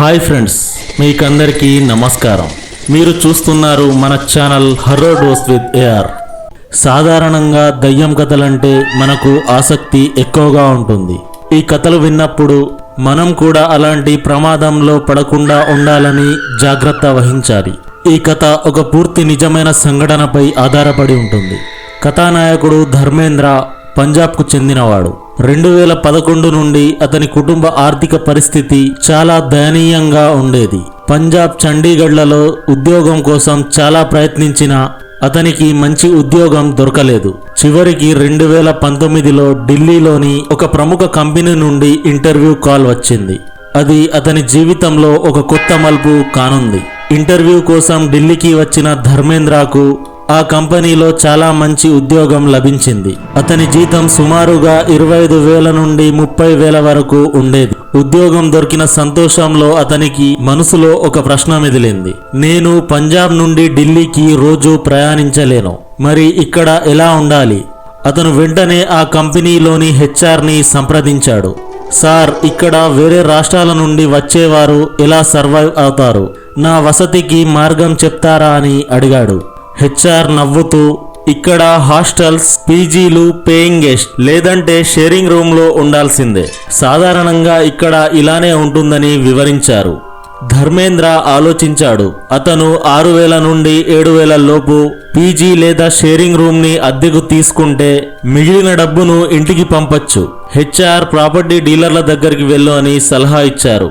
Hi friends మీకందరికీ నమస్కారం. మీరు చూస్తున్నారు మన channel horror dose with AR. సాధారణంగా దయ్యం కథలంటే మనకు ఆసక్తి ఎక్కువగా ఉంటుంది. ఈ కథలు విన్నప్పుడు మనం కూడా అలాంటి ప్రమాదంలో పడకుండా ఉండాలని జాగ్రత్త వహించాలి. ఈ కథ ఒక పూర్తి నిజమైన సంఘటనపై ఆధారపడి ఉంటుంది. కథానాయకుడు ధర్మేంద్ర పంజాబ్కు చెందినవాడు. రెండు వేల పదకొండు నుండి అతని కుటుంబ ఆర్థిక పరిస్థితి చాలా దయనీయంగా ఉండేది. పంజాబ్ చండీగఢ్లలో ఉద్యోగం కోసం చాలా ప్రయత్నించినా అతనికి మంచి ఉద్యోగం దొరకలేదు. చివరికి రెండు వేల పంతొమ్మిదిలో ఢిల్లీలోని ఒక ప్రముఖ కంపెనీ నుండి ఇంటర్వ్యూ కాల్ వచ్చింది. అది అతని జీవితంలో ఒక కొత్త మలుపు కానుంది. ఇంటర్వ్యూ కోసం ఢిల్లీకి వచ్చిన ధర్మేంద్రకు ఆ కంపెనీలో చాలా మంచి ఉద్యోగం లభించింది. అతని జీతం సుమారుగా ఇరవై ఐదు వేల నుండి ముప్పై వేల వరకు ఉండేది. ఉద్యోగం దొరికిన సంతోషంలో అతనికి మనసులో ఒక ప్రశ్న మెదిలింది. నేను పంజాబ్ నుండి ఢిల్లీకి రోజు ప్రయాణించలేను. మరి ఇక్కడ ఎలా ఉండాలి? అతను వెంటనే ఆ కంపెనీలోని హెచ్ఆర్ని సంప్రదించాడు. సార్ ఇక్కడ వేరే రాష్ట్రాల నుండి వచ్చేవారు ఎలా సర్వైవ్ అవుతారు? నా వసతికి మార్గం చెప్తారా అని అడిగాడు. హెచ్ఆర్ నవ్వుతూ ఇక్కడ హాస్టల్స్ పీజీలు పేయింగ్ గెస్ట్ లేదంటే షేరింగ్ రూమ్లో ఉండాల్సిందే. సాధారణంగా ఇక్కడ ఇలానే ఉంటుందని వివరించారు. ధర్మేంద్ర ఆలోచించాడు. అతను ఆరు వేల నుండి ఏడు వేల లోపు పీజీ లేదా షేరింగ్ రూమ్ని అద్దెకు తీసుకుంటే మిగిలిన డబ్బును ఇంటికి పంపొచ్చు. హెచ్ఆర్ ప్రాపర్టీ డీలర్ల దగ్గరికి వెళ్ళు అని సలహా ఇచ్చారు.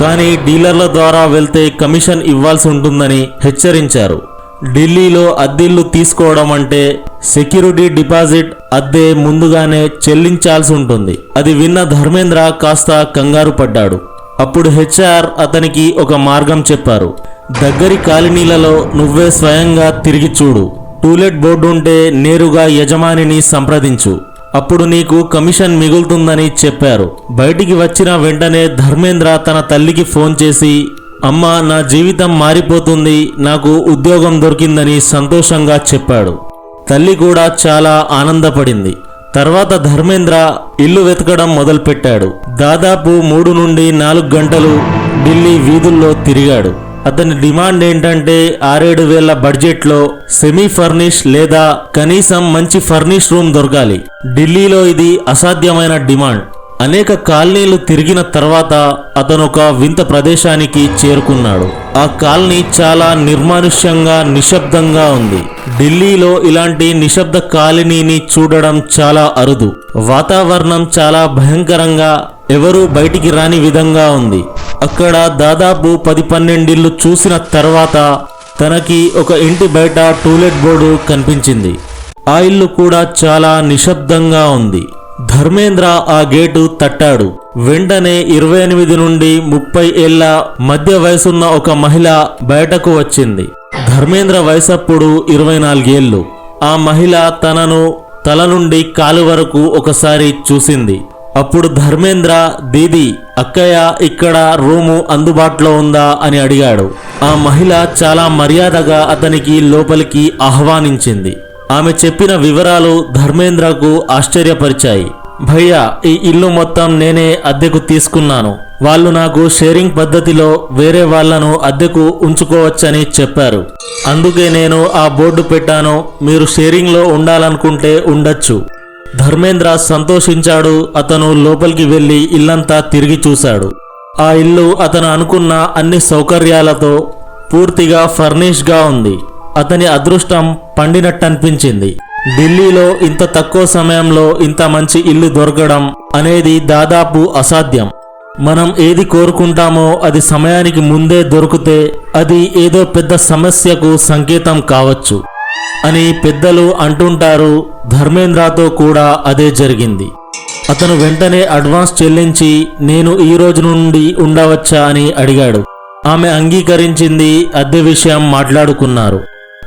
కానీ డీలర్ల ద్వారా వెళ్తే కమిషన్ ఇవ్వాల్సి ఉంటుందని హెచ్చరించారు. ఢిల్లీలో అద్దెల్లు తీసుకోవడం అంటే సెక్యూరిటీ డిపాజిట్ అద్దె ముందుగానే చెల్లించాల్సి ఉంటుంది. అది విన్న ధర్మేంద్ర కాస్త కంగారు పడ్డాడు. అప్పుడు హెచ్ఆర్ అతనికి ఒక మార్గం చెప్పారు. దగ్గరి కాలనీలలో నువ్వే స్వయంగా తిరిగి చూడు. టూలెట్ బోర్డు ఉంటే నేరుగా యజమానిని సంప్రదించు. అప్పుడు నీకు కమిషన్ మిగులుతుందని చెప్పారు. బయటికి వచ్చిన వెంటనే ధర్మేంద్ర తన తల్లికి ఫోన్ చేసి అమ్మ నా జీవితం మారిపోతుంది నాకు ఉద్యోగం దొరికిందని సంతోషంగా చెప్పాడు. తల్లి కూడా చాలా ఆనందపడింది. తర్వాత ధర్మేంద్ర ఇల్లు వెతకడం మొదలుపెట్టాడు. దాదాపు మూడు నుండి నాలుగు గంటలు ఢిల్లీ వీధుల్లో తిరిగాడు. అతని డిమాండ్ ఏంటంటే ఆరేడు వేల బడ్జెట్లో సెమీ ఫర్నిష్ లేదా కనీసం మంచి ఫర్నిష్ రూమ్ దొరకాలి. ఢిల్లీలో ఇది అసాధ్యమైన డిమాండ్. అనేక కాలనీలు తిరిగిన తర్వాత అతను ఒక వింత ప్రదేశానికి చేరుకున్నాడు. ఆ కాలనీ చాలా నిర్మానుష్యంగా నిశ్శబ్దంగా ఉంది. ఢిల్లీలో ఇలాంటి నిశ్శబ్ద కాలనీని చూడడం చాలా అరుదు. వాతావరణం చాలా భయంకరంగా ఎవరూ బయటికి రాని విధంగా ఉంది. అక్కడ దాదాపు పది పన్నెండిళ్ళు చూసిన తర్వాత తనకి ఒక ఇంటి బయట టూలెట్ బోర్డు కనిపించింది. ఆ ఇల్లు కూడా చాలా నిశ్శబ్దంగా ఉంది. ధర్మేంద్ర ఆ గేటు తట్టాడు. వెంటనే ఇరవై ఎనిమిది నుండి ముప్పై ఏళ్ళ మధ్య వయసున్న ఒక మహిళ బయటకు వచ్చింది. ధర్మేంద్ర వయసప్పుడు ఇరవై నాలుగేళ్ళు. ఆ మహిళ తనను తల నుండి కాలు వరకు ఒకసారి చూసింది. అప్పుడు ధర్మేంద్ర దీది అక్కయ్య ఇక్కడ రూము అందుబాటులో ఉందా? అని అడిగాడు. ఆ మహిళ చాలా మర్యాదగా అతనికి లోపలికి ఆహ్వానించింది. ఆమె చెప్పిన వివరాలు ధర్మేంద్రకు ఆశ్చర్యపరిచాయి. భయ్యా ఈ ఇల్లు మొత్తం నేనే అద్దెకు తీసుకున్నాను. వాళ్ళు నాకు షేరింగ్ పద్ధతిలో వేరే వాళ్ళను అద్దెకు ఉంచుకోవచ్చని చెప్పారు. అందుకే నేను ఆ బోర్డు పెట్టాను. మీరు షేరింగ్లో ఉండాలనుకుంటే ఉండొచ్చు. ధర్మేంద్ర సంతోషించాడు. అతను లోపలికి వెళ్ళి ఇల్లంతా తిరిగి చూశాడు. ఆ ఇల్లు అతను అనుకున్న అన్ని సౌకర్యాలతో పూర్తిగా ఫర్నిష్గా ఉంది. అతని అదృష్టం పండినట్టనిపించింది. ఢిల్లీలో ఇంత తక్కువ సమయంలో ఇంత మంచి ఇల్లు దొరకడం అనేది దాదాపు అసాధ్యం. మనం ఏది కోరుకుంటామో అది సమయానికి ముందే దొరికితే అది ఏదో పెద్ద సమస్యకు సంకేతం కావచ్చు అని పెద్దలు అంటుంటారు. ధర్మేంద్రతో కూడా అదే జరిగింది. అతను వెంటనే అడ్వాన్స్ చెల్లించి నేను ఈ రోజు నుండి ఉండవచ్చా? అని అడిగాడు. ఆమె అంగీకరించింది అద్దె విషయం మాట్లాడుకున్నారు.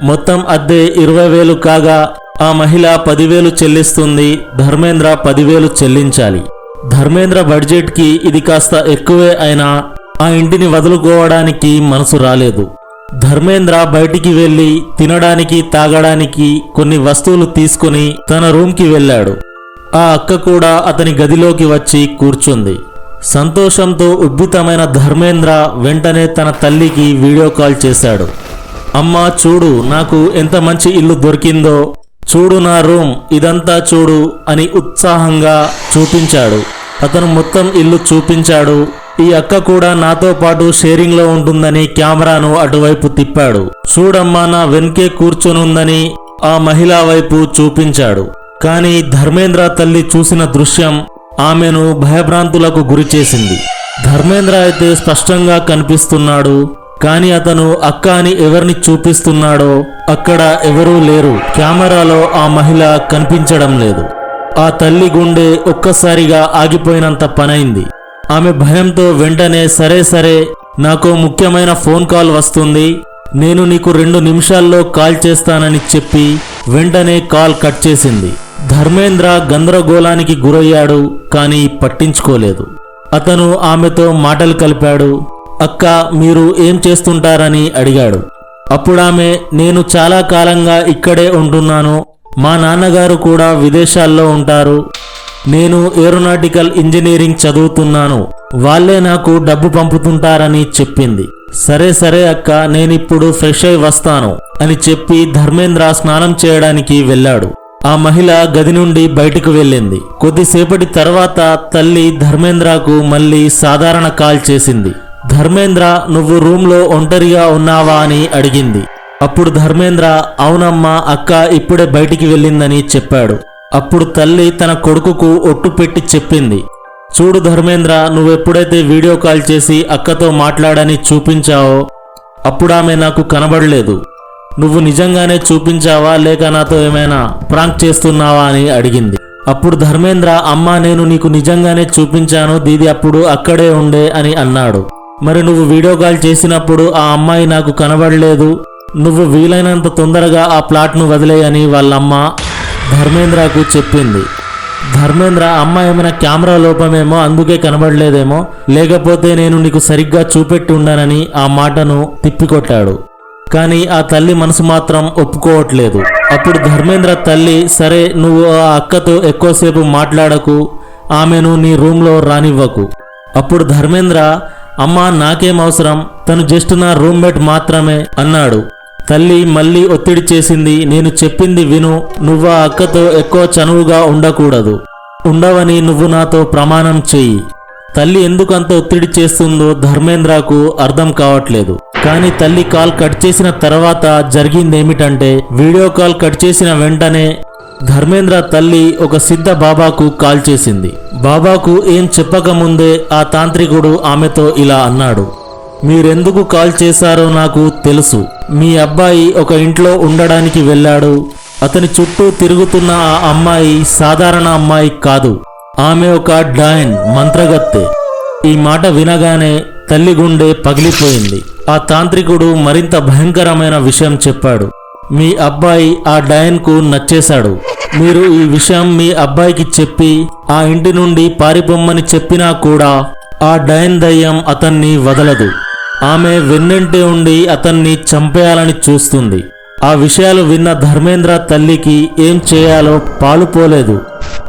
మొత్తం అద్దె ఇరవై వేలు కాగా ఆ మహిళ పదివేలు చెల్లిస్తుంది ధర్మేంద్ర పదివేలు చెల్లించాలి. ధర్మేంద్ర బడ్జెట్కి ఇది కాస్త ఎక్కువే అయినా ఆ ఇంటిని వదులుకోవడానికి మనసు రాలేదు. ధర్మేంద్ర బయటికి వెళ్ళి తినడానికి తాగడానికి కొన్ని వస్తువులు తీసుకుని తన రూమ్కి వెళ్ళాడు. ఆ అక్క కూడా అతని గదిలోకి వచ్చి కూర్చుంది. సంతోషంతో ఉబ్బితమైన ధర్మేంద్ర వెంటనే తన తల్లికి వీడియో కాల్ చేశాడు. అమ్మా చూడు నాకు ఎంత మంచి ఇల్లు దొరికిందో. చూడు నా రూమ్ ఇదంతా చూడు అని ఉత్సాహంగా చూపించాడు. అతను మొత్తం ఇల్లు చూపించాడు. ఈ అక్క కూడా నాతో పాటు షేరింగ్లో ఉంటుందని కెమెరాను అటువైపు తిప్పాడు. చూడమ్మా నా వెనకే కూర్చొనుందని ఆ మహిళ వైపు చూపించాడు. కానీ ధర్మేంద్ర తల్లి చూసిన దృశ్యం ఆమెను భయభ్రాంతులకు గురిచేసింది. ధర్మేంద్ర అయితే స్పష్టంగా కనిపిస్తున్నాడు. కానీ అతను అక్క అని ఎవరిని చూపిస్తున్నాడో అక్కడ ఎవరూ లేరు. కెమెరాలో ఆ మహిళ కనిపించడం లేదు. ఆ తల్లి గుండె ఒక్కసారిగా ఆగిపోయినంత పనైంది. ఆమె భయంతో వెంటనే సరే సరే నాకు ముఖ్యమైన ఫోన్ కాల్ వస్తుంది. నేను నీకు రెండు నిమిషాల్లో కాల్ చేస్తానని చెప్పి వెంటనే కాల్ కట్ చేసింది. ధర్మేంద్ర గందరగోళానికి గురయ్యాడు కానీ పట్టించుకోలేదు. అతను ఆమెతో మాటలు కలిపాడు. అక్క మీరు ఏం చేస్తుంటారని అడిగాడు. అప్పుడామె నేను చాలా కాలంగా ఇక్కడే ఉంటున్నాను. మా నాన్నగారు కూడా విదేశాల్లో ఉంటారు. నేను ఏరోనాటికల్ ఇంజనీరింగ్ చదువుతున్నాను. వాళ్ళే నాకు డబ్బు పంపుతుంటారని చెప్పింది. సరే సరే అక్క నేనిప్పుడు ఫ్రెష్ అయి వస్తాను అని చెప్పి ధర్మేంద్ర స్నానం చేయడానికి వెళ్ళాడు. ఆ మహిళ గది నుండి బయటకు వెళ్ళింది. కొద్దిసేపటి తర్వాత తల్లి ధర్మేంద్రకు మళ్ళీ సాధారణ కాల్ చేసింది. ధర్మేంద్ర నువ్వు రూమ్లో ఒంటరిగా ఉన్నావా అని అడిగింది. అప్పుడు ధర్మేంద్ర అవునమ్మా అక్క ఇప్పుడే బయటికి వెళ్ళిందని చెప్పాడు. అప్పుడు తల్లి తన కొడుకుకు ఒట్టు పెట్టి చెప్పింది. చూడు ధర్మేంద్ర నువ్వెప్పుడైతే వీడియో కాల్ చేసి అక్కతో మాట్లాడని చూపించావో అప్పుడు ఆమె నాకు కనబడలేదు. నువ్వు నిజంగానే చూపించావా లేక నాతో ఏమైనా ప్రాంక్ చేస్తున్నావా అని అడిగింది. అప్పుడు ధర్మేంద్ర అమ్మా నేను నీకు నిజంగానే చూపించాను దీది అప్పుడు అక్కడే ఉండే అని అన్నాడు. మరి నువ్వు వీడియో కాల్ చేసినప్పుడు ఆ అమ్మాయి నాకు కనబడలేదు. నువ్వు వీలైనంత తొందరగా ఆ ప్లాట్ను వదిలేయని వాళ్ళమ్మ ధర్మేంద్రకు చెప్పింది. ధర్మేంద్ర అమ్మ ఏమైనా కెమెరా లోపమేమో అందుకే కనబడలేదేమో లేకపోతే నేను నీకు సరిగ్గా చూపెట్టి ఉండానని ఆ మాటను తిప్పికొట్టాడు. కానీ ఆ తల్లి మనసు మాత్రం ఒప్పుకోవట్లేదు. అప్పుడు ధర్మేంద్ర తల్లి సరే నువ్వు ఆ అక్కతో ఎక్కువసేపు మాట్లాడకు ఆమెను నీ రూమ్లో రానివ్వకు. అప్పుడు ధర్మేంద్ర అమ్మా నాకేం అవసరం? తను జస్ట్ నా రూమ్మేట్ మాత్రమే అన్నాడు. తల్లి మళ్ళీ ఒత్తిడి చేసింది. నేను చెప్పింది విను. నువ్వు ఆ అక్కతో ఎక్కువ చనువుగా ఉండకూడదు. ఉండవని నువ్వు నాతో ప్రమాణం చెయ్యి. తల్లి ఎందుకు అంత ఒత్తిడి చేస్తుందో ధర్మేంద్రకు అర్థం కావట్లేదు. కానీ తల్లి కాల్ కట్ చేసిన తర్వాత జరిగిందేమిటంటే వీడియో కాల్ కట్ చేసిన వెంటనే ధర్మేంద్ర తల్లి ఒక సిద్ధ బాబాకు కాల్ చేసింది. బాబాకు ఏం చెప్పకముందే ఆ తాంత్రికుడు ఆమెతో ఇలా అన్నాడు. మీరెందుకు కాల్ చేశారో నాకు తెలుసు. మీ అబ్బాయి ఒక ఇంట్లో ఉండడానికి వెళ్ళాడు. అతని చుట్టూ తిరుగుతున్న ఆ అమ్మాయి సాధారణ అమ్మాయి కాదు. ఆమె ఒక డాయన్ మంత్రగత్తె. ఈ మాట వినగానే తల్లి గుండె పగిలిపోయింది. ఆ తాంత్రికుడు మరింత భయంకరమైన విషయం చెప్పాడు. మీ అబ్బాయి ఆ డయన్కు నచ్చేశాడు. మీరు ఈ విషయం మీ అబ్బాయికి చెప్పి ఆ ఇంటి నుండి పారిపోమ్మని చెప్పినా కూడా ఆ డయన్ దయ్యం అతన్ని వదలదు. ఆమె వెన్నంటే ఉండి అతన్ని చంపేయాలని చూస్తుంది. ఆ విషయాలు విన్న ధర్మేంద్ర తల్లికి ఏం చేయాలో పాలుపోలేదు.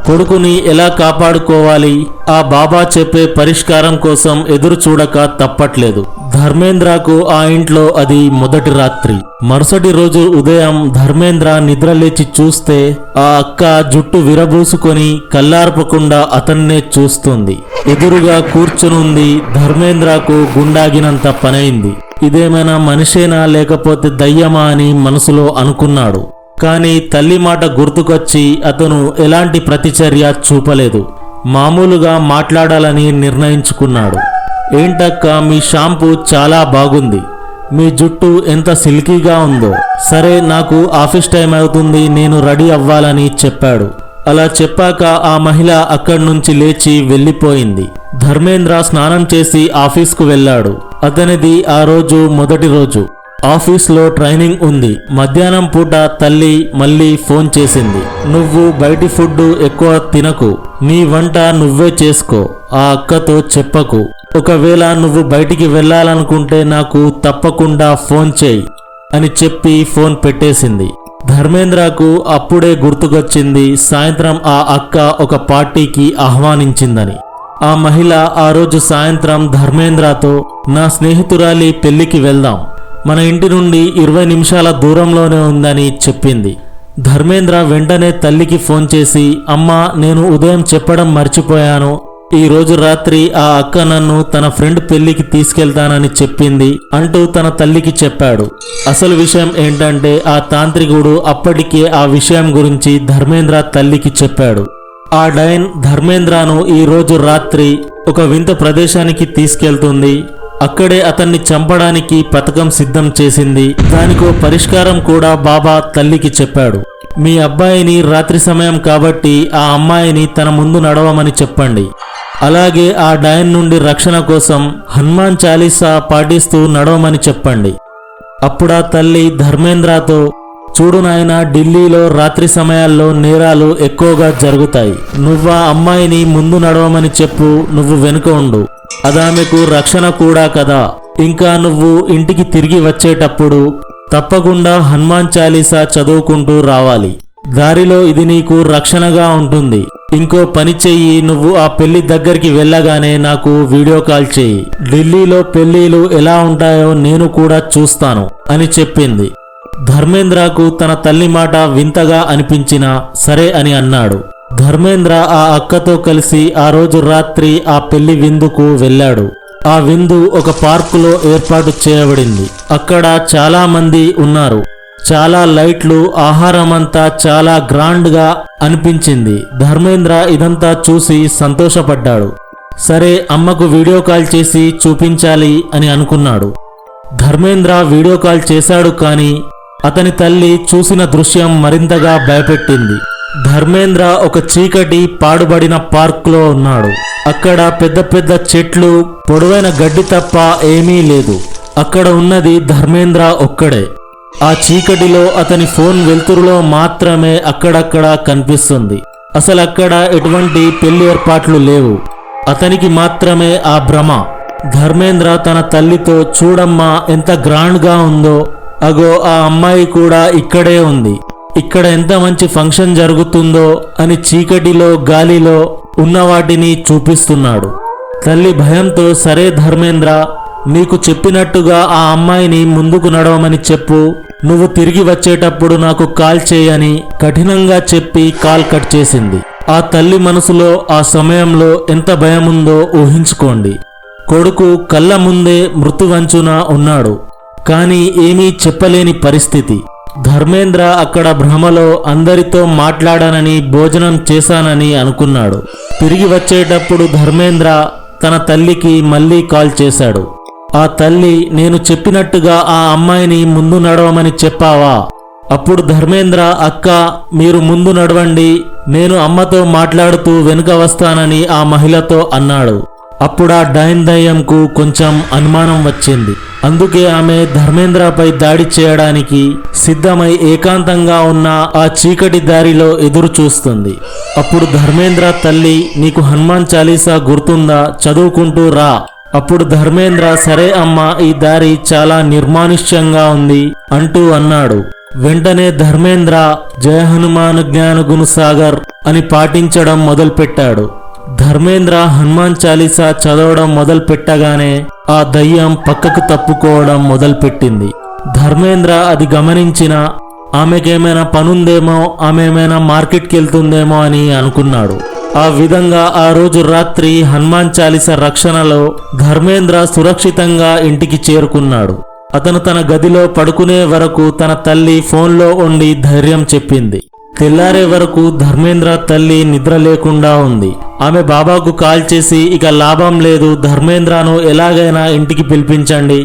కొడుకుని ఎలా కాపాడుకోవాలి? ఆ బాబా చెప్పే పరిష్కారం కోసం ఎదురు చూడక తప్పట్లేదు. ధర్మేంద్రకు ఆ ఇంట్లో అది మొదటి రాత్రి. మరుసటి రోజు ఉదయం ధర్మేంద్ర నిద్రలేచి చూస్తే ఆ అక్క జుట్టు విరబూసుకొని కల్లార్పకుండా అతన్నే చూస్తుంది. ఎదురుగా కూర్చునుంది ధర్మేంద్రకు గుండాగినంత పనైంది. ఇదేమైనా మనిషేనా లేకపోతే దయ్యమా అని మనసులో అనుకున్నాడు. కానీ తల్లి మాట గుర్తుకొచ్చి అతను ఎలాంటి ప్రతిచర్య చూపలేదు. మామూలుగా మాట్లాడాలని నిర్ణయించుకున్నాడు. ఏంటక్క మీ షాంపూ చాలా బాగుంది. మీ జుట్టు ఎంత సిల్కీగా ఉందో. సరే నాకు ఆఫీస్ టైం అవుతుంది నేను రెడీ అవ్వాలని చెప్పాడు. అలా చెప్పాక ఆ మహిళ అక్కడి నుంచి లేచి వెళ్ళిపోయింది. ధర్మేంద్ర స్నానం చేసి ఆఫీస్కు వెళ్ళాడు. అతనిది ఆ రోజు మొదటి రోజు. ఆఫీస్లో ట్రైనింగ్ ఉంది. మధ్యాహ్నం పూట తల్లి మళ్ళీ ఫోన్ చేసింది. నువ్వు బయటి ఫుడ్ ఎక్కువ తినకు. నీ వంట నువ్వే చేసుకో. ఆ అక్కతో చెప్పకు. ఒకవేళ నువ్వు బయటికి వెళ్ళాలనుకుంటే నాకు తప్పకుండా ఫోన్ చేయి అని చెప్పి ఫోన్ పెట్టేసింది. ధర్మేంద్రకు అప్పుడే గుర్తుకొచ్చింది సాయంత్రం ఆ అక్క ఒక పార్టీకి ఆహ్వానించిందని. ఆ మహిళ ఆ రోజు సాయంత్రం ధర్మేంద్రతో నా స్నేహితురాలి పెళ్ళికి వెళ్దాం. మన ఇంటి నుండి ఇరవై నిమిషాల దూరంలోనే ఉందని చెప్పింది. ధర్మేంద్ర వెంటనే తల్లికి ఫోన్ చేసి అమ్మా నేను ఉదయం చెప్పడం మర్చిపోయాను. ఈ రోజు రాత్రి ఆ అక్క నన్ను తన ఫ్రెండ్ పెళ్ళికి తీసుకెళ్తానని చెప్పింది అంటూ తన తల్లికి చెప్పాడు. అసలు విషయం ఏంటంటే ఆ తాంత్రికుడు అప్పటికే ఆ విషయం గురించి ధర్మేంద్ర తల్లికి చెప్పాడు. ఆ డైన్ ధర్మేంద్రను ఈ రోజు రాత్రి ఒక వింత ప్రదేశానికి తీసుకెళ్తుంది. అక్కడే అతన్ని చంపడానికి పథకం సిద్ధం చేసింది. దానికో పరిష్కారం కూడా బాబా తల్లికి చెప్పాడు. మీ అబ్బాయిని రాత్రి సమయం కాబట్టి ఆ అమ్మాయిని తన ముందు నడవమని చెప్పండి. అలాగే ఆ డయన్ నుండి రక్షణ కోసం హనుమాన్ చాలీసా పాటిస్తూ నడవమని చెప్పండి. అప్పుడా తల్లి ధర్మేంద్రతో చూడు నాయన ఢిల్లీలో రాత్రి సమయాల్లో నేరాలు ఎక్కువగా జరుగుతాయి. నువ్వా అమ్మాయిని ముందు నడవమని చెప్పు నువ్వు వెనుక ఉండు. అదామెకు రక్షణ కూడా కదా. ఇంకా నువ్వు ఇంటికి తిరిగి వచ్చేటప్పుడు తప్పకుండా హనుమాన్ చాలీసా చదువుకుంటూ రావాలి. దారిలో ఇది నీకు రక్షణగా ఉంటుంది. ఇంకో పని చెయ్యి నువ్వు ఆ పెళ్ళి దగ్గరికి వెళ్ళగానే నాకు వీడియో కాల్ చెయ్యి. ఢిల్లీలో పెళ్ళిలు ఎలా ఉంటాయో నేను కూడా చూస్తాను అని చెప్పింది. ధర్మేంద్రకు తన తల్లి మాట వింతగా అనిపించినా సరే అని అన్నాడు. ధర్మేంద్ర ఆ అక్కతో కలిసి ఆ రోజు రాత్రి ఆ పెళ్ళి విందుకు వెళ్ళాడు. ఆ విందు ఒక పార్కులో ఏర్పాటు చేయబడింది. అక్కడ చాలా మంది ఉన్నారు. చాలా లైట్లు ఆహారమంతా చాలా గ్రాండ్గా అనిపించింది. ధర్మేంద్ర ఇదంతా చూసి సంతోషపడ్డాడు. సరే అమ్మకు వీడియో కాల్ చేసి చూపించాలి అని అనుకున్నాడు. ధర్మేంద్ర వీడియో కాల్ చేశాడు కానీ అతని తల్లి చూసిన దృశ్యం మరింతగా భయపెట్టింది. ధర్మేంద్ర ఒక చీకటి పాడుబడిన పార్క్లో ఉన్నాడు. అక్కడ పెద్ద పెద్ద చెట్లు పొడవైన గడ్డి తప్ప ఏమీ లేదు. అక్కడ ఉన్నది ధర్మేంద్ర ఒక్కడే. ఆ చీకటిలో అతని ఫోన్ వెలుతురులో మాత్రమే అక్కడక్కడ కనిపిస్తుంది. అసలు అక్కడ ఎటువంటి పెళ్ళి ఏర్పాట్లు లేవు. అతనికి మాత్రమే ఆ భ్రమ. ధర్మేంద్ర తన తల్లితో చూడమ్మా ఎంత గ్రాండ్గా ఉందో అగో ఆ అమ్మాయి కూడా ఇక్కడే ఉంది. ఇక్కడ ఎంత మంచి ఫంక్షన్ జరుగుతుందో అని చీకటిలో గాలిలో ఉన్న వాటిని చూపిస్తున్నాడు. తల్లి భయంతో సరే ధర్మేంద్ర నీకు చెప్పినట్టుగా ఆ అమ్మాయిని ముందుకు నడవమని చెప్పు. నువ్వు తిరిగి వచ్చేటప్పుడు నాకు కాల్ చేయని కఠినంగా చెప్పి కాల్ కట్ చేసింది. ఆ తల్లి మనసులో ఆ సమయంలో ఎంత భయముందో ఊహించుకోండి. కొడుకు కళ్ళ ముందే మృతువంచున ఉన్నాడు. కానీ ఏమీ చెప్పలేని పరిస్థితి. ధర్మేంద్ర అక్కడ భ్రమలో అందరితో మాట్లాడానని భోజనం చేశానని అనుకున్నాడు. తిరిగి వచ్చేటప్పుడు ధర్మేంద్ర తన తల్లికి మళ్ళీ కాల్ చేశాడు. ఆ తల్లి నేను చెప్పినట్టుగా ఆ అమ్మాయిని ముందు నడవమని చెప్పావా? అప్పుడు ధర్మేంద్ర అక్క మీరు ముందు నడవండి. నేను అమ్మతో మాట్లాడుతూ వెనుక వస్తానని ఆ మహిళతో అన్నాడు. అప్పుడు ఆ డైన్ దయ్యంకు కొంచెం అనుమానం వచ్చింది. అందుకే ఆమె ధర్మేంద్రపై దాడి చేయడానికి సిద్ధమై ఏకాంతంగా ఉన్న ఆ చీకటి దారిలో ఎదురు చూస్తుంది అప్పుడు ధర్మేంద్ర తల్లి నీకు హనుమాన్ చాలీసా గుర్తుందా? చదువుకుంటూ రా. అప్పుడు ధర్మేంద్ర సరే అమ్మ ఈ దారి చాలా నిర్మానుష్యంగా ఉంది అంటూ అన్నాడు. వెంటనే ధర్మేంద్ర జయ హనుమాన్ జ్ఞాన గుణ సాగర్ అని పాటించడం మొదలుపెట్టాడు. ధర్మేంద్ర హనుమాన్ చాలీసా చదవడం మొదలు పెట్టగానే ఆ దయ్యం పక్కకు తప్పుకోవడం మొదలుపెట్టింది. ధర్మేంద్ర అది గమనించిన ఆమెకేమైనా పనుందేమో ఆమె ఏమైనా మార్కెట్కి వెళ్తుందేమో అని అనుకున్నాడు. ఆ విధంగా ఆ రోజు రాత్రి హనుమాన్ చాలీస రక్షణలో ధర్మేంద్ర సురక్షితంగా ఇంటికి చేరుకున్నాడు. అతను తన గదిలో పడుకునే వరకు తన తల్లి ఫోన్లో ఉండి ధైర్యం చెప్పింది. తెల్లారే వరకు ధర్మేంద్ర తల్లి నిద్ర లేకుండా ఉంది. ఆమె బాబాకు కాల్ చేసి ఇక లాభం లేదు ధర్మేంద్రను ఎలాగైనా ఇంటికి పిలిపించండి.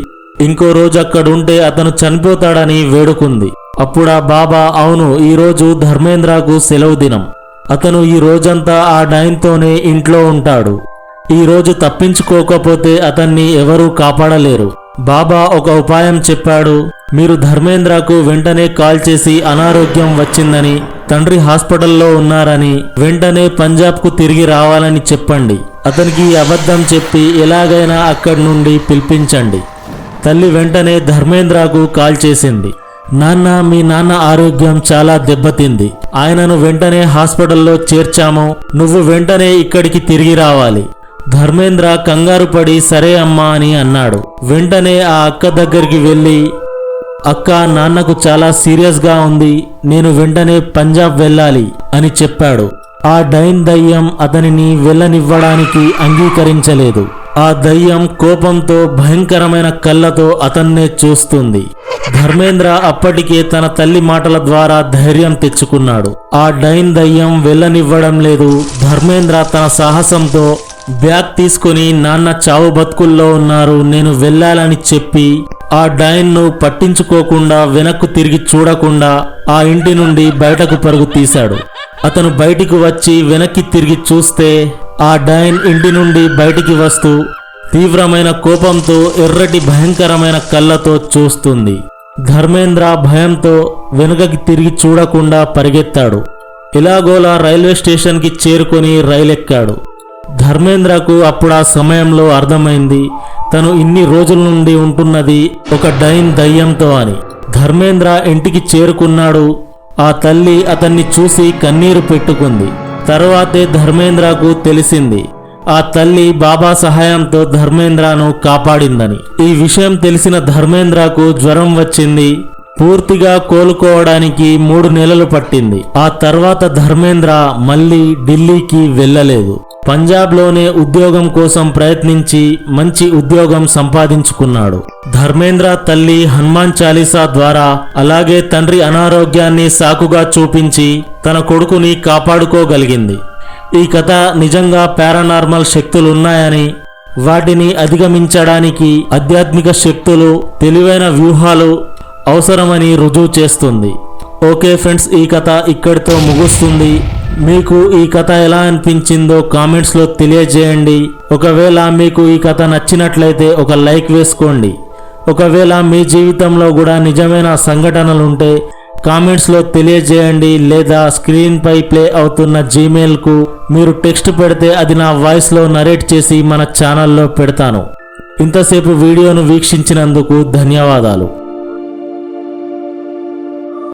ఇంకో రోజు అక్కడుంటే అతను చనిపోతాడని వేడుకుంది. అప్పుడా బాబా అవును ఈ రోజు ధర్మేంద్రకు సెలవు దినం. అతను ఈ రోజంతా ఆ డైన్తోనే ఇంట్లో ఉంటాడు. ఈ రోజు తప్పించుకోకపోతే అతన్ని ఎవరూ కాపాడలేరు. బాబా ఒక ఉపాయం చెప్పాడు. మీరు ధర్మేంద్రకు వెంటనే కాల్ చేసి అనారోగ్యం వచ్చిందని తండ్రి హాస్పిటల్లో ఉన్నారని వెంటనే పంజాబ్కు తిరిగి రావాలని చెప్పండి. అతనికి అబద్ధం చెప్పి ఎలాగైనా అక్కడి నుండి పిలిపించండి. తల్లి వెంటనే ధర్మేంద్రకు కాల్ చేసింది. నాన్న మీ నాన్న ఆరోగ్యం చాలా దెబ్బతింది. ఆయనను వెంటనే హాస్పిటల్లో చేర్చాము. నువ్వు వెంటనే ఇక్కడికి తిరిగి రావాలి. ధర్మేంద్ర కంగారు పడి సరే అమ్మా అని అన్నాడు. వెంటనే ఆ అక్క దగ్గరికి వెళ్ళి అక్క నాన్నకు చాలా సీరియస్గా ఉంది నేను వెంటనే పంజాబ్ వెళ్ళాలి అని చెప్పాడు. ఆ డైన్ దయ్యం అతనిని వెళ్ళనివ్వడానికి అంగీకరించలేదు. ఆ దయ్యం కోపంతో భయంకరమైన కళ్ళతో అతన్నే చూస్తుంది. ధర్మేంద్ర అప్పటికే తన తల్లి మాటల ద్వారా ధైర్యం తెచ్చుకున్నాడు. ఆ డైన్ దయ్యం వెళ్ళనివ్వడం లేదు. ధర్మేంద్ర తన సాహసంతో బ్యాగ్ తీసుకుని నాన్న చావు బతుకుల్లో ఉన్నారు నేను వెళ్ళాలని చెప్పి ఆ డైన్ను పట్టించుకోకుండా వెనక్కు తిరిగి చూడకుండా ఆ ఇంటి నుండి బయటకు పరుగు తీశాడు. అతను బయటికి వచ్చి వెనక్కి తిరిగి చూస్తే ఆ డైన్ ఇంటి నుండి బయటికి వస్తూ తీవ్రమైన కోపంతో ఎర్రటి భయంకరమైన కళ్ళతో చూస్తుంది. ధర్మేంద్ర భయంతో వెనుకకి తిరిగి చూడకుండా పరిగెత్తాడు. ఇలాగోలా రైల్వే స్టేషన్కి చేరుకొని రైలెక్కాడు. ధర్మేంద్రకు అప్పుడు ఆ సమయంలో అర్థమైంది తను ఇన్ని రోజుల నుండి ఉంటున్నది ఒక డైన్ దయ్యంతో అని. ధర్మేంద్ర ఇంటికి చేరుకున్నాడు. ఆ తల్లి అతన్ని చూసి కన్నీరు పెట్టుకుంది. తర్వాతే ధర్మేంద్రకు తెలిసింది ఆ తల్లి బాబా సహాయంతో ధర్మేంద్రను కాపాడిందని. ఈ విషయం తెలిసిన ధర్మేంద్రకు జ్వరం వచ్చింది. పూర్తిగా కోలుకోవడానికి మూడు నెలలు పట్టింది. ఆ తర్వాత ధర్మేంద్ర మళ్ళీ ఢిల్లీకి వెళ్ళలేదు. పంజాబ్లోనే ఉద్యోగం కోసం ప్రయత్నించి మంచి ఉద్యోగం సంపాదించుకున్నాడు. ధర్మేంద్ర తల్లి హనుమాన్ చాలీసా ద్వారా అలాగే తండ్రి అనారోగ్యాన్ని సాకుగా చూపించి తన కొడుకుని కాపాడుకోగలిగింది. ఈ కథ నిజంగా పారానార్మల్ శక్తులు ఉన్నాయని వాటిని అధిగమించడానికి ఆధ్యాత్మిక శక్తులు తెలివైన వ్యూహాలు అవసరమని రుజువు చేస్తుంది. ఓకే ఫ్రెండ్స్ ఈ కథ ఇక్కడితో ముగుస్తుంది. మీకు ఈ కథ ఎలా అనిపించిందో కామెంట్స్లో తెలియజేయండి. ఒకవేళ మీకు ఈ కథ నచ్చినట్లయితే ఒక లైక్ వేసుకోండి. ఒకవేళ మీ జీవితంలో కూడా నిజమైన సంఘటనలుంటే కామెంట్స్లో తెలియజేయండి లేదా స్క్రీన్పై ప్లే అవుతున్న జీమెయిల్కు మీరు టెక్స్ట్ పెడితే అది నా వాయిస్లో నరేట్ చేసి మన ఛానల్లో పెడతాను. ఇంతసేపు వీడియోను వీక్షించినందుకు ధన్యవాదాలు.